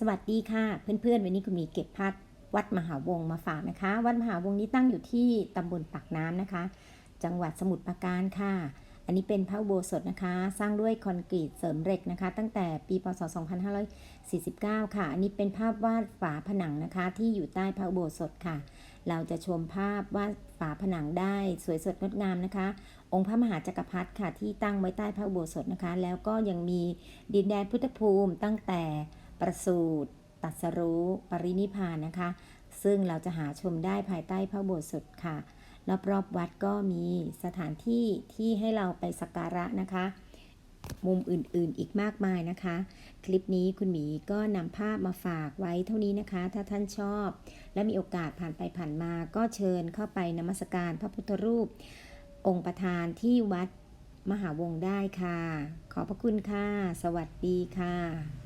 สวัสดีค่ะ เพื่อนๆ วันนี้คุณมีเก็บภาพวัดมหาวงมาฝากนะคะ วัดมหาวงนี้ตั้งอยู่ที่ตำบลปากน้ำนะคะ จังหวัดสมุทรปราการค่ะ อันนี้เป็นพระอุโบสถนะคะ สร้างด้วยคอนกรีตเสริมเหล็กนะคะ ตั้งแต่ปีพศ 2549 ค่ะ อันนี้เป็นภาพวาดฝาผนังนะคะ ที่อยู่ใต้พระอุโบสถค่ะ เราจะชมภาพวาดฝาผนังได้สวยสดงดงามนะคะ องค์พระมหาจักรพรรดิค่ะ ที่ตั้งไว้ใต้พระอุโบสถนะคะ แล้วก็ยังมีดินแดนพุทธภูมิตั้งแต่ ประสูติตัสรู้ปรินิพานนะคะ ซึ่งเราจะหาชมได้ภายใต้พระโบสถค่ะรอบๆวัดก็มีสถานที่ที่ให้เราไปสักการะนะคะ มุมอื่นๆอีกมากมายนะคะ คลิปนี้คุณหมีก็นำภาพมาฝากไว้เท่านี้นะคะ ถ้าท่านชอบ และมีโอกาสผ่านไปผ่านมาก็เชิญเข้าไปนมัสการพระพุทธรูป องค์ประธานที่วัดมหาวงได้ค่ะ ขอบพระคุณค่ะ สวัสดีค่ะ